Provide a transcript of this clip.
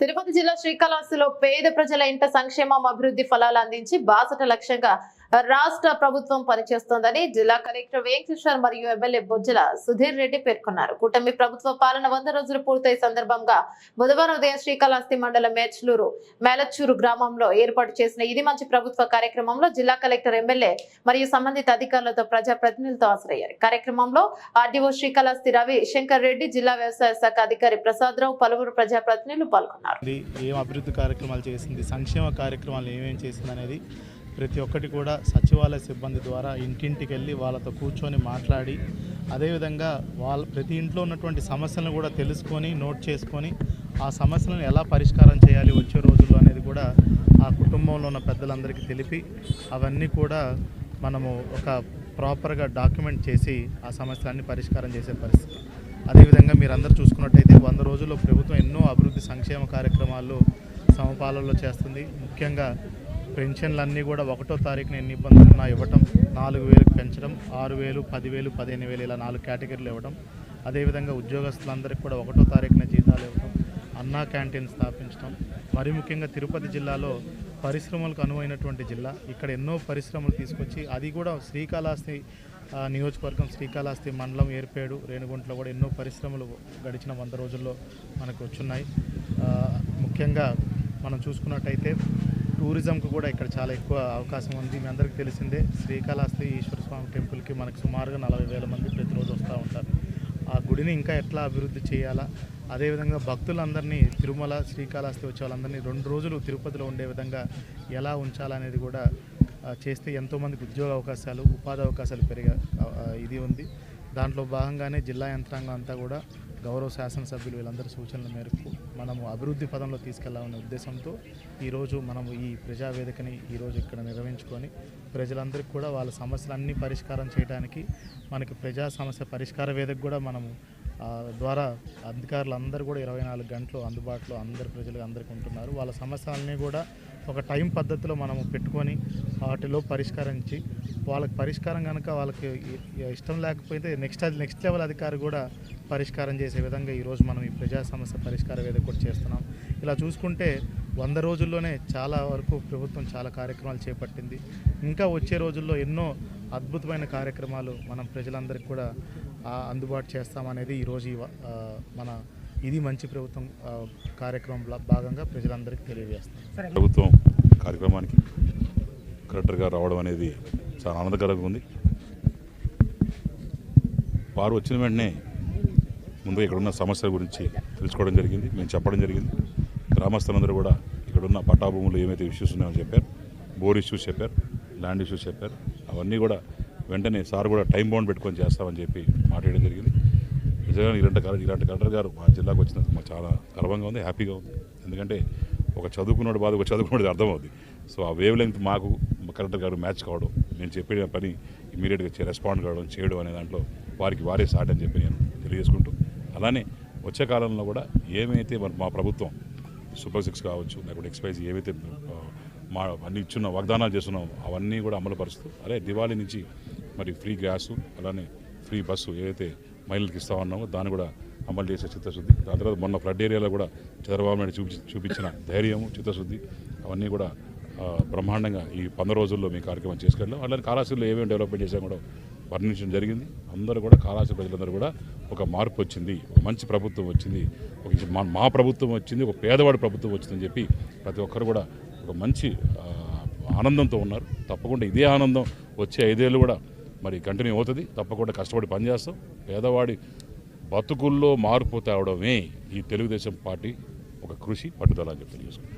తిరుపతి జిల్లా శ్రీకాళహస్తిలో పేద ప్రజల ఇంట సంక్షేమం అభివృద్ధి ఫలాలు అందించి బాసట లక్ష్యంగా రాష్ట్ర ప్రభుత్వం పనిచేస్తోందని జిల్లా కలెక్టర్ వెంకటేశ్వర్ మరియు ఎమ్మెల్యే బొజ్జల సుధీర్ రెడ్డి పేర్కొన్నారు. కూటమి ప్రభుత్వ పాలన వంద రోజులు పూర్తయి సందర్భంగా బుధవారం ఉదయం శ్రీకాళహస్తి మండలం మేచ్లూరు మేలచ్చూరు గ్రామంలో ఏర్పాటు చేసిన ఇది మంచి ప్రభుత్వ కార్యక్రమంలో జిల్లా కలెక్టర్ ఎమ్మెల్యే మరియు సంబంధిత అధికారులతో ప్రజాప్రతినిధులతో హాజరయ్యారు. కార్యక్రమంలో ఆర్డీఓ శ్రీకాళహస్తి రవి శంకర్ రెడ్డి జిల్లా వ్యవసాయ శాఖ అధికారి ప్రసాద్ రావు పలువురు ప్రజాప్రతినిధులు పాల్గొన్నారు. ఏం అభివృద్ధి కార్యక్రమాలు చేసింది సంక్షేమ కార్యక్రమాలు ఏమేమి చేసింది అనేది ప్రతి ఒక్కటి కూడా సచివాలయ సిబ్బంది ద్వారా ఇంటింటికి వెళ్ళి వాళ్ళతో కూర్చొని మాట్లాడి అదేవిధంగా వాళ్ళ ప్రతి ఇంట్లో ఉన్నటువంటి సమస్యలను కూడా తెలుసుకొని నోట్ చేసుకొని ఆ సమస్యలను ఎలా పరిష్కారం చేయాలి వచ్చే రోజుల్లో అనేది కూడా ఆ కుటుంబంలో ఉన్న పెద్దలందరికీ తెలిపి అవన్నీ కూడా మనము ఒక ప్రాపర్గా డాక్యుమెంట్ చేసి ఆ సమస్యలన్నీ పరిష్కారం చేసే పరిస్థితి. అదేవిధంగా మీరు అందరూ చూసుకున్నట్టయితే వంద రోజుల్లో ప్రభుత్వం ఎన్నో అభివృద్ధి సంక్షేమ కార్యక్రమాలు సమపాలనలో చేస్తుంది. ముఖ్యంగా పెన్షన్లన్నీ కూడా ఒకటో తారీఖున ఎన్ని ఇబ్బందులు ఉన్నా ఇవ్వటం నాలుగు వేలకు పెంచడం ఆరు వేలు పదివేలు పదిహేను వేలు ఇలా నాలుగు కేటగిరీలు ఇవ్వడం అదేవిధంగా ఉద్యోగస్తులందరికీ కూడా ఒకటో తారీఖున జీతాలు ఇవ్వడం అన్నా క్యాంటీన్ స్థాపించడం మరి ముఖ్యంగా తిరుపతి జిల్లాలో పరిశ్రమలకు అనువైనటువంటి జిల్లా. ఇక్కడ ఎన్నో పరిశ్రమలు తీసుకొచ్చి అది కూడా శ్రీకాళహస్తి నియోజకవర్గం శ్రీకాళహస్తి మండలం ఏర్పేడు రేణుగుంటలో కూడా ఎన్నో పరిశ్రమలు గడిచిన వంద రోజుల్లో మనకు వచ్చున్నాయి. ముఖ్యంగా మనం చూసుకున్నట్టయితే టూరిజంకు కూడా ఇక్కడ చాలా ఎక్కువ అవకాశం ఉంది. మీ అందరికీ తెలిసిందే శ్రీకాళహస్తి ఈశ్వర స్వామి టెంపుల్కి మనకు సుమారుగా నలభై వేల మంది ప్రతిరోజు వస్తూ ఉంటారు. ఆ గుడిని ఇంకా ఎట్లా అభివృద్ధి చేయాలా? అదేవిధంగా భక్తులందరినీ తిరుమల శ్రీకాళహస్తి వచ్చే వాళ్ళందరినీ రెండు రోజులు తిరుపతిలో ఉండే విధంగా ఎలా ఉంచాలనేది కూడా చేస్తే ఎంతోమందికి ఉద్యోగ అవకాశాలు ఉపాధి అవకాశాలు పెరిగే ఇది ఉంది. దాంట్లో భాగంగానే జిల్లా యంత్రాంగం అంతా కూడా గౌరవ శాసనసభ్యులు వీళ్ళందరి సూచనల మేరకు మనము అభివృద్ధి పదంలో తీసుకెళ్ళాలనే ఉద్దేశంతో ఈరోజు మనము ఈ ప్రజావేదికని ఈరోజు ఇక్కడ నిర్వహించుకొని ప్రజలందరికీ కూడా వాళ్ళ సమస్యలన్నీ పరిష్కారం చేయడానికి మనకి ప్రజా సమస్య పరిష్కార వేదిక కూడా మనము ద్వారా అధికారులు అందరూ కూడా ఇరవై నాలుగు గంటలు అందుబాటులో అందరు ప్రజలు అందరికీ ఉంటున్నారు. వాళ్ళ సమస్యలన్నీ కూడా ఒక టైం పద్ధతిలో మనము పెట్టుకొని వాటిలో పరిష్కరించి వాళ్ళకి పరిష్కారం కనుక వాళ్ళకి ఇష్టం లేకపోతే నెక్స్ట్ అది నెక్స్ట్ లెవెల్ అధికారి కూడా పరిష్కారం చేసే విధంగా ఈరోజు మనం ఈ ప్రజా సమస్య పరిష్కార వేదిక కూడా చేస్తున్నాం. ఇలా చూసుకుంటే వంద రోజుల్లోనే చాలా వరకు ప్రభుత్వం చాలా కార్యక్రమాలు చేపట్టింది. ఇంకా వచ్చే రోజుల్లో ఎన్నో అద్భుతమైన కార్యక్రమాలు మనం ప్రజలందరికీ కూడా అందుబాటు చేస్తామనేది ఈరోజు ఈ మన ఇది మంచి ప్రభుత్వం కార్యక్రమంలో భాగంగా ప్రజలందరికీ తెలియజేస్తాం. ప్రభుత్వం కార్యక్రమానికి కలెక్టర్గా రావడం అనేది చాలా ఆనందకరంగా ఉంది. వారు వచ్చిన వెంటనే ముందుగా ఇక్కడున్న సమస్యల గురించి తెలుసుకోవడం జరిగింది. మేము చెప్పడం జరిగింది. గ్రామస్తులందరూ కూడా ఇక్కడున్న పట్టాభూములు ఏమైతే ఇష్యూస్ ఉన్నాయో చెప్పారు. బోర్ ఇష్యూస్ చెప్పారు. ల్యాండ్ ఇష్యూస్ చెప్పారు. అవన్నీ కూడా వెంటనే సార్ కూడా టైం బౌండ్ పెట్టుకొని చేస్తామని చెప్పి మాట్లాడడం జరిగింది. నిజంగా ఇలాంటి కల- ఇలాంటి కలెక్టర్ గారు మా జిల్లాకు వచ్చినందుకు మాకు చాలా గర్వంగా ఉంది హ్యాపీగా ఉంది. ఎందుకంటే ఒక చదువుకున్నోడు బాధ ఒక చదువుకున్నాడు అర్థమవుతుంది సో ఆ వేవ్ లెంగ్త్ మాకు కలెక్టర్ గారు మ్యాచ్ కావడం నేను చెప్పిన పని ఇమీడియట్గా రెస్పాండ్ కావడం చేయడం అనే దాంట్లో వారికి వారే సాట్ అని చెప్పి నేను తెలియజేసుకుంటూ అలానే వచ్చే కాలంలో కూడా ఏమైతే మరి మా ప్రభుత్వం సూపర్ సిక్స్ కావచ్చు లేకపోతే ఎక్స్పైజ్ ఏవైతే మా అన్ని ఇచ్చిన వాగ్దానాలు చేస్తున్నాం అవన్నీ కూడా అమలు పరుస్తూ అదే దివాళీ నుంచి మరి ఫ్రీ గ్యాసు అలానే ఫ్రీ బస్సు ఏదైతే మహిళలకు ఇస్తా ఉన్నాము. దాన్ని కూడా అమలు చేసే చిత్తశుద్ధి. దాని తర్వాత మొన్న ఫ్లడ్ ఏరియాలో కూడా చంద్రబాబు నాయుడు చూపి చూపించిన ధైర్యము చిత్తశుద్ధి అవన్నీ కూడా బ్రహ్మాండంగా ఈ వంద రోజుల్లో మీ కార్యక్రమం చేసుకెళ్ళాం. అలానే కాళాశ్రీలో ఏమేమి డెవలప్మెంట్ చేసాం కూడా వర్ణించడం జరిగింది. అందరూ కూడా కాళాశ్రీ ప్రజలందరూ కూడా ఒక మార్పు వచ్చింది. ఒక మంచి ప్రభుత్వం వచ్చింది. ఒక మా మా ప్రభుత్వం వచ్చింది. ఒక పేదవాడి ప్రభుత్వం వచ్చిందని చెప్పి ప్రతి ఒక్కరు కూడా ఒక మంచి ఆనందంతో ఉన్నారు. తప్పకుండా ఇదే ఆనందం వచ్చే ఐదేళ్ళు కూడా మరి కంటిన్యూ అవుతుంది. తప్పకుండా కష్టపడి పనిచేస్తాం. పేదవాడి బతుకుల్లో మార్పు తేవడమే ఈ తెలుగుదేశం పార్టీ ఒక కృషి పట్టుదల అని చెప్పి తెలియజేసుకుంటాం